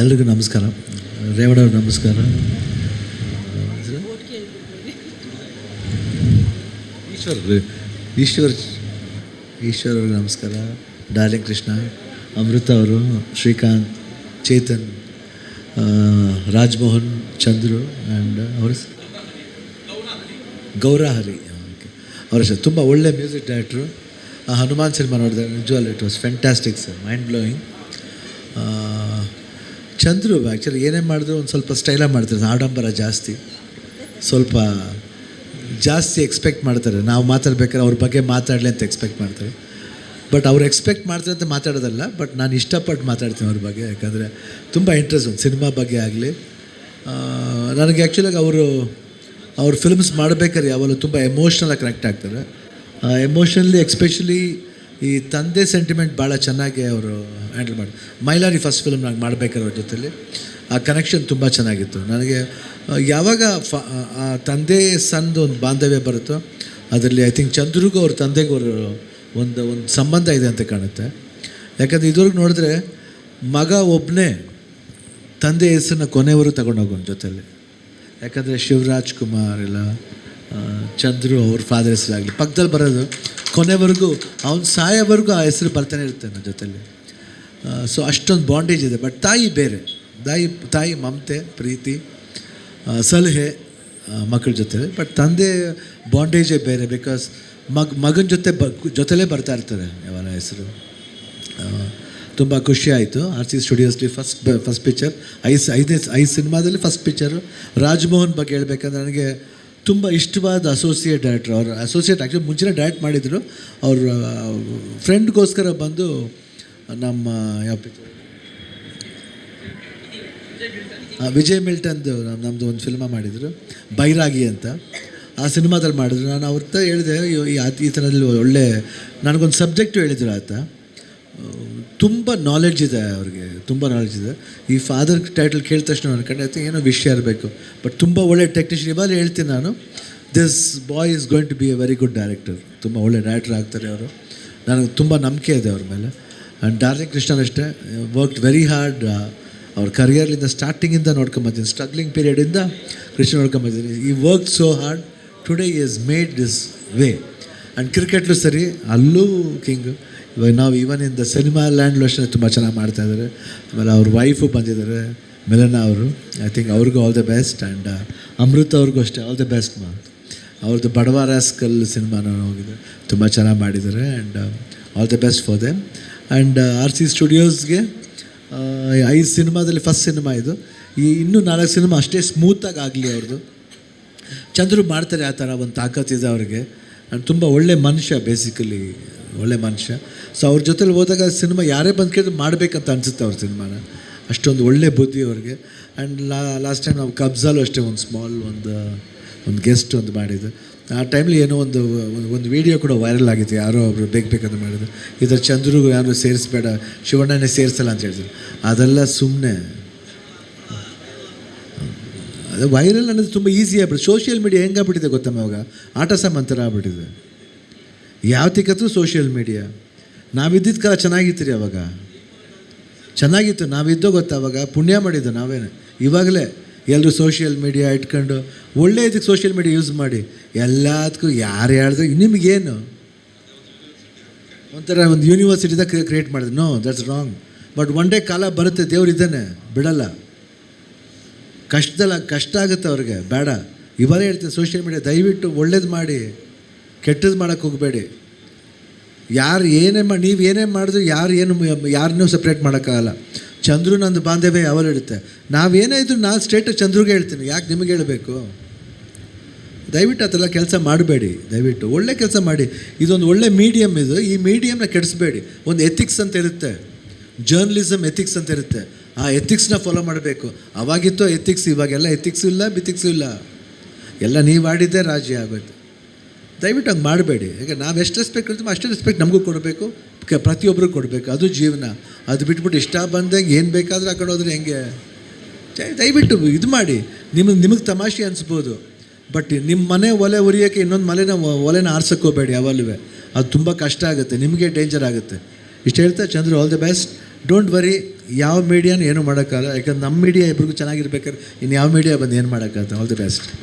ಎಲ್ರಿಗೂ ನಮಸ್ಕಾರ. ರೇವಣ್ಣವ್ರು ನಮಸ್ಕಾರ. ಈಶ್ವರ್ ಈಶ್ವರ್ ಅವ್ರಿಗೆ ನಮಸ್ಕಾರ. ಡಾರ್ಲಿಂಗ್ ಕೃಷ್ಣ, ಅಮೃತ ಅವರು, ಶ್ರೀಕಾಂತ್, ಚೇತನ್ ರಾಜ್ಮೋಹನ್, ಚಂದ್ರು ಆ್ಯಂಡ್ ಅವರ? ಗೌರಹರಿ ಓಕೆ ಅವರ ಸರ್ ತುಂಬ ಒಳ್ಳೆ ಮ್ಯೂಸಿಕ್ ಡೈರೆಕ್ಟ್ರು. ಹನುಮಾನ್ ಸಿನಿಮಾ ನೋಡಿದೆ ನಿಜವಲ್ it was fantastic sir mind blowing Chandru actually ಏನೇ ಮಾಡಿದ್ರು ಒಂದು ಸ್ವಲ್ಪ ಸ್ಟೈಲಾಗಿ ಮಾಡ್ತಾರೆ, ಆಡಂಬರ ಜಾಸ್ತಿ. ಸ್ವಲ್ಪ ಜಾಸ್ತಿ ಎಕ್ಸ್ಪೆಕ್ಟ್ ಮಾಡ್ತಾರೆ. ನಾವು ಮಾತಾಡ್ಬೇಕಾದ್ರೆ ಅವ್ರ ಬಗ್ಗೆ ಮಾತಾಡಲಿ ಅಂತ ಎಕ್ಸ್ಪೆಕ್ಟ್ ಮಾಡ್ತಾರೆ. ಬಟ್ ಅವ್ರು ಎಕ್ಸ್ಪೆಕ್ಟ್ ಮಾಡ್ತಾರೆ ಅಂತ ಮಾತಾಡೋದಲ್ಲ ಬಟ್ ನಾನು ಇಷ್ಟಪಟ್ಟು ಮಾತಾಡ್ತೀನಿ ಅವ್ರ ಬಗ್ಗೆ. ಯಾಕಂದರೆ ತುಂಬ ಇಂಟ್ರೆಸ್ಟ್ ಒಂದು ಸಿನಿಮಾ ಬಗ್ಗೆ ಆಗಲಿ. ನನಗೆ ಆ್ಯಕ್ಚುಲಾಗಿ ಅವರು, ಅವ್ರ ಫಿಲ್ಮ್ಸ್ ಮಾಡಬೇಕಾದ್ರೆ ಯಾವಾಗಲೂ ತುಂಬ ಎಮೋಷ್ನಲಾಗಿ ಕನೆಕ್ಟ್ ಆಗ್ತಾರೆ. ಎಮೋಷ್ನಲಿ ಎಕ್ಸ್ಪೆಷಲಿ ಈ ತಂದೆ ಸೆಂಟಿಮೆಂಟ್ ಭಾಳ ಚೆನ್ನಾಗಿ ಅವರು ಹ್ಯಾಂಡಲ್ ಮಾಡಿ. ಮೈಲಾರಿ ಫಸ್ಟ್ ಫಿಲ್ಮ್ ನಾನು ಮಾಡ್ಬೇಕಾದ್ರೆ ಜೊತೆಲಿ. ಆ ಕನೆಕ್ಷನ್ ತುಂಬ ಚೆನ್ನಾಗಿತ್ತು. ನನಗೆ ಯಾವಾಗ ಫ, ಆ ತಂದೆ ಸಂದು ಒಂದು ಬಾಂಧವ್ಯ ಬರುತ್ತೋ, ಅದರಲ್ಲಿ ಐ ಥಿಂಕ್ ಚಂದ್ರಿಗೂ ಅವ್ರ ತಂದೆಗೂ ಅವರು ಒಂದು ಒಂದು ಸಂಬಂಧ ಇದೆ ಅಂತ ಕಾಣುತ್ತೆ. ಯಾಕಂದರೆ ಇದುವರೆಗೆ ನೋಡಿದ್ರೆ ಮಗ ಒಬ್ಬನೇ ತಂದೆ ಹೆಸರನ್ನ ಕೊನೆಯವರು ತಗೊಂಡೋಗೋನು ಜೊತೆಲಿ. ಯಾಕಂದರೆ ಶಿವರಾಜ್ ಕುಮಾರ್ ಇಲ್ಲ ಚಂದ್ರು ಅವ್ರ ಫಾದರ್ ಹೆಸರಾಗಲಿ. ಪಕ್ಕದಲ್ಲಿ ಬರೋದು, ಕೊನೆವರೆಗೂ ಅವ್ನು ಸಾಯೋವರೆಗೂ ಆ ಹೆಸರು ಬರ್ತಾನೆ ಇರುತ್ತೆ ನನ್ನ ಜೊತೆಲಿ. ಸೊ ಅಷ್ಟೊಂದು ಬಾಂಡೇಜ್ ಇದೆ. ಬಟ್ ತಾಯಿ ಬೇರೆ. ತಾಯಿ ತಾಯಿ ಮಮತೆ, ಪ್ರೀತಿ ಸಲಹೆ ಮಕ್ಕಳ ಜೊತೆ ಬಟ್ ತಂದೆ ಬಾಂಡೇಜೇ ಬೇರೆ ಬಿಕಾಸ್ ಮಗ, ಮಗನ ಜೊತೆ ಬ, ಜೊತೆಲೇ ಬರ್ತಾ ಇರ್ತಾರೆ ಯಾವನ ಹೆಸರು. ತುಂಬ ಖುಷಿ ಆಯಿತು. ಆರ್ ಸಿ ಸ್ಟುಡಿಯೋಸ್ಲಿ ಫಸ್ಟ್ ಫಸ್ಟ್ ಪಿಕ್ಚರ್ ಐದು ಐದನೇ ಐದು ಸಿನಿಮಾದಲ್ಲಿ ಫಸ್ಟ್ ಪಿಕ್ಚರು ರಾಜ್ಮೋಹನ್ ಬಗ್ಗೆ ಹೇಳ್ಬೇಕಂದ್ರೆ ನನಗೆ ತುಂಬ ಇಷ್ಟವಾದ ಅಸೋಸಿಯೇಟ್ ಡೈರೆಕ್ಟರ್ ಅವರು ಅಸೋಸಿಯೇಟ್ ಆ್ಯಕ್ಚುಲಿ ಮುಂಚೆನೇ ಡೈರೆಕ್ಟ್ ಮಾಡಿದ್ರು. ಅವ್ರ ಫ್ರೆಂಡ್ಗೋಸ್ಕರ ಬಂದು ನಮ್ಮ, ಯಾವ ಪಿಕ್ಚರ್ ವಿಜಯ್ ಮಿಲ್ಟನ್ದು ನಮ್ಮ ನಮ್ಮದು ಒಂದು ಫಿಲ್ಮ ಮಾಡಿದರು, ಬೈರಾಗಿ ಅಂತ. ಆ ಸಿನಿಮಾದಲ್ಲಿ ಮಾಡಿದ್ರು. ನಾನು ಅವ್ರತ್ತ ಹೇಳಿದೆ ಈ ಈ ಥರದಲ್ಲಿ ಒಳ್ಳೆ, ನನಗೊಂದು ಸಬ್ಜೆಕ್ಟು ಹೇಳಿದ್ರು ಆತ. ತುಂಬ ನಾಲೆಡ್ಜ್ ಇದೆ ಅವ್ರಿಗೆ, ತುಂಬ ನಾಲೆಡ್ಜ್ ಇದೆ. ಈ ಫಾದರ್ ಟೈಟಲ್ ಕೇಳಿದ ತಕ್ಷಣ ಅನ್ಕೊಂಡೆ ಏನೋ ವಿಷಯ ಇರಬೇಕು. ಬಟ್ ತುಂಬ ಒಳ್ಳೆ ಟೆಕ್ನಿಷಿಯನ್ ಇವಾಗ ಹೇಳ್ತೀನಿ ನಾನು this boy is going to be a very good director ತುಂಬ ಒಳ್ಳೆ ಡೈರೆಕ್ಟರ್ ಆಗ್ತಾರೆ ಅವರು. ನನಗೆ ತುಂಬ ನಂಬಿಕೆ ಇದೆ ಅವ್ರ ಮೇಲೆ. ಆ್ಯಂಡ್ ಡಾರ್ಲಿಂಗ್ ಕೃಷ್ಣನ್ ಅಷ್ಟೇ ವರ್ಕ್ಡ್ ವೆರಿ ಹಾರ್ಡ್ ಅವ್ರ ಕರಿಯರ್ಲಿಂದ ಸ್ಟಾರ್ಟಿಂಗಿಂದ ನೋಡ್ಕೊಂಬತ್ತೀನಿ ಸ್ಟ್ರಗ್ಲಿಂಗ್ ಪೀರಿಯಡಿಂದ ಕೃಷ್ಣ ನೋಡ್ಕೊಂಬಿದ್ದೀನಿ ಈ work so hard today is made this way and ಕ್ರಿಕೆಟ್ಲು ಸರಿ, ಅಲ್ಲೂ ಕಿಂಗ್ ಇವಾಗ ನಾವು even in the cinema land lotion ತುಂಬ ಚೆನ್ನಾಗಿ ಮಾಡ್ತಾ ಇದ್ದಾರೆ ಆಮೇಲೆ ಅವ್ರ ವೈಫು ಬಂದಿದ್ದಾರೆ ಮಿಲನಾ ಅವರು. ಐ ಥಿಂಕ್ ಅವ್ರಿಗೂ all the best and Amrita ಅವ್ರಿಗೂ ಅಷ್ಟೇ ಆಲ್ ದ ಬೆಸ್ಟ್ ಮಾ. ಅವ್ರದ್ದು ಬಡವ ರಾಸ್ಕಲ್ ಸಿನಿಮಾನ ಹೋಗಿದೆ. ತುಂಬ ಚೆನ್ನಾಗಿ ಮಾಡಿದ್ದಾರೆ and all the best for them and R C ಸ್ಟುಡಿಯೋಸ್ಗೆ ಐದು ಸಿನಿಮಾದಲ್ಲಿ ಫಸ್ಟ್ ಸಿನಿಮಾ ಇದು. ಈ ಇನ್ನೂ ನಾಲ್ಕು ಸಿನಿಮಾ ಅಷ್ಟೇ ಸ್ಮೂತಾಗಿ ಆಗಲಿ ಅವ್ರದ್ದು ಚಂದ್ರು ಮಾಡ್ತಾರೆ ಆ ಥರ ಒಂದು ತಾಕತ್ತಿದೆ ಅವ್ರಿಗೆ. ಆ್ಯಂಡ್ ತುಂಬ ಒಳ್ಳೆ ಮನುಷ್ಯ ಬೇಸಿಕಲಿ ಒಳ್ಳೆ ಮನುಷ್ಯ. ಸೊ ಅವ್ರ ಜೊತೆಲಿ ಹೋದಾಗ ಸಿನಿಮಾ ಯಾರೇ ಬಂದು ಕೇಳಿದ್ರು ಮಾಡಬೇಕಂತ ಅನಿಸುತ್ತೆ ಅವ್ರ ಸಿನಿಮಾನ. ಅಷ್ಟೊಂದು ಒಳ್ಳೆ ಬುದ್ಧಿ ಅವ್ರಿಗೆ. ಆ್ಯಂಡ್ ಲಾ ಲಾಸ್ಟ್ ಟೈಮ್ ನಾವು ಕಬ್ಜಾಲು ಅಷ್ಟೇ ಒಂದು ಸ್ಮಾಲ್ ಒಂದು ಒಂದು ಗೆಸ್ಟ್ ಒಂದು ಮಾಡಿದ್ದು. ಆ ಟೈಮಲ್ಲಿ ಏನೋ ಒಂದು, ಒಂದು- ವೀಡಿಯೋ ಕೂಡ ವೈರಲ್ ಆಗಿತ್ತು. ಯಾರೋ ಒಬ್ಬರು ಬೇಕು ಬೇಕಂತ ಮಾಡಿದ್ರು ಇದರ ಚಂದ್ರು ಯಾರು ಸೇರಿಸ್ಬೇಡ ಶಿವಣ್ಣನೇ ಸೇರಿಸಲ್ಲ ಅಂತ ಹೇಳಿದ್ರು. ಅದೆಲ್ಲ ಸುಮ್ಮನೆ ಅದು ವೈರಲ್ ಅನ್ನೋದು ತುಂಬ ಈಸಿ ಆಗ್ಬಿಟ್ಟು ಸೋಷಿಯಲ್ ಮೀಡಿಯಾ ಹೆಂಗಾಗ್ಬಿಟ್ಟಿದೆ ಗೊತ್ತಮ್ಮ ಇವಾಗ ಆಟ ಸಾಮಾನ್ ಥರ ಆಗ್ಬಿಟ್ಟಿದೆ. ಯಾವ ತಿಕ್ಕತ್ತು ಸೋಷಿಯಲ್ ಮೀಡಿಯಾ ನಾವಿದ್ದಿದ್ದ ಕಾಲ ಚೆನ್ನಾಗಿತ್ತು ರೀ ಅವಾಗ. ಚೆನ್ನಾಗಿತ್ತು, ನಾವಿದ್ದೋ ಗೊತ್ತಾ ಅವಾಗ? ಪುಣ್ಯ ಮಾಡಿದ್ದು ನಾವೇನು. ಇವಾಗಲೇ ಎಲ್ಲರೂ ಸೋಷಿಯಲ್ ಮೀಡಿಯಾ ಇಟ್ಕೊಂಡು ಒಳ್ಳೆ ಇದಕ್ಕೆ ಸೋಷಿಯಲ್ ಮೀಡಿಯಾ ಯೂಸ್ ಮಾಡಿ. ಎಲ್ಲದಕ್ಕೂ ಯಾರು ಹೇಳಿದ್ರು ನಿಮಗೇನು? ಒಂಥರ ಒಂದು ಯೂನಿವರ್ಸಿಟಿದ ಕ್ರಿಯೇಟ್ ಮಾಡಿದ್ರು. No that's wrong but one day ಕಾಲ ಬರುತ್ತೆ, ದೇವ್ರು ಇದ್ದಾನೆ, ಬಿಡಲ್ಲ. ಕಷ್ಟದಲ್ಲ, ಕಷ್ಟ ಆಗುತ್ತೆ ಅವ್ರಿಗೆ, ಬೇಡ. ಇವಾಗ ಹೇಳ್ತೀನಿ ಸೋಷಿಯಲ್ ಮೀಡಿಯಾ ದಯವಿಟ್ಟು ಒಳ್ಳೇದು ಮಾಡಿ. ಕೆಟ್ಟದ್ದು ಮಾಡೋಕ್ಕೆ ಹೋಗಬೇಡಿ. ಯಾರು ಏನೇ ಮಾಡಿ ನೀವು ಏನೇ ಮಾಡಿದ್ರು ಯಾರು ಏನು ಯಾರನ್ನೂ ಸಪ್ರೇಟ್ ಮಾಡೋಕ್ಕಾಗಲ್ಲ. ಚಂದ್ರು ನಂದು ಬಾಂಧವ್ಯ ಯಾವಾಗ ಇರುತ್ತೆ ನಾವೇನೇ ಇದ್ರು ನಾನು ಸ್ಟ್ರೇಟ್ ಚಂದ್ರಿಗೆ ಹೇಳ್ತೀನಿ. ಯಾಕೆ ನಿಮಗೆ ಹೇಳಬೇಕು? ದಯವಿಟ್ಟು ಅದೆಲ್ಲ ಕೆಲಸ ಮಾಡಬೇಡಿ. ದಯವಿಟ್ಟು ಒಳ್ಳೆ ಕೆಲಸ ಮಾಡಿ. ಇದೊಂದು ಒಳ್ಳೆ ಮೀಡಿಯಮ್ ಇದು. ಈ ಮೀಡಿಯಮ್ನ ಕೆಡಿಸ್ಬೇಡಿ. ಒಂದು ಎಥಿಕ್ಸ್ ಅಂತ ಇರುತ್ತೆ. ಜರ್ನಲಿಸಮ್ ಎಥಿಕ್ಸ್ ಅಂತ ಇರುತ್ತೆ. ಆ ಎಥಿಕ್ಸ್ನ ಫಾಲೋ ಮಾಡಬೇಕು. ಅವಾಗಿತ್ತು ಎಥಿಕ್ಸ್ ಇವಾಗೆಲ್ಲ ಎಥಿಕ್ಸು ಇಲ್ಲ ಬಿಥಿಕ್ಸ್ ಇಲ್ಲ. ಎಲ್ಲ ನೀವು ಆಡಿದ್ದೇ ರಾಜಿ ಆಗೋಯ್ತು. ದಯವಿಟ್ಟು ಹಂಗೆ ಮಾಡಬೇಡಿ. ಯಾಕೆ ನಾವು ಎಷ್ಟು ರೆಸ್ಪೆಕ್ಟ್ ಕೊಡ್ತೀವಿ ಅಷ್ಟು ರೆಸ್ಪೆಕ್ಟ್ ನಮಗೂ ಕೊಡಬೇಕು. ಪ್ರತಿಯೊಬ್ಬರಿಗೂ ಕೊಡಬೇಕು. ಅದು ಜೀವನ. ಅದು ಬಿಟ್ಬಿಟ್ಟು ಇಷ್ಟ ಬಂದಂಗೆ ಏನು ಬೇಕಾದರೂ ಹಾಕೊಂಡು ಹೋದ್ರೆ ಹೆಂಗೆ? ದಯ- ದಯವಿಟ್ಟು ಇದು ಮಾಡಿ. ನಿಮಗೆ ನಿಮಗೆ ತಮಾಷೆ ಅನಿಸ್ಬೋದು. ಬಟ್ ನಿಮ್ಮ ಮನೆ ಒಲೆ ಉರಿಯೋಕ್ಕೆ ಇನ್ನೊಂದು ಮನೆನ ಒಲೆನ ಆರ್ಸಕ್ಕೆ ಹೋಗಬೇಡಿ ಯಾವಲ್ಲೂ ಅದು ತುಂಬ ಕಷ್ಟ ಆಗುತ್ತೆ. ನಿಮಗೆ ಡೇಂಜರ್ ಆಗುತ್ತೆ. ಇಷ್ಟು ಹೇಳ್ತಾ Chandru all the best don't worry ಯಾವ ಮೀಡಿಯಾನ ಏನೂ ಮಾಡೋಕ್ಕಲ್ಲ ಯಾಕಂದ್ರೆ ನಮ್ಮ ಮೀಡಿಯಾ ಇಬ್ರಿಗೂ ಚೆನ್ನಾಗಿರ್ಬೇಕಾದ್ರೆ ಇನ್ನು ಯಾವ ಮೀಡಿಯಾ ಬಂದು ಏನು ಮಾಡೋಕ್ಕಾಗತ್ತೆ? All the best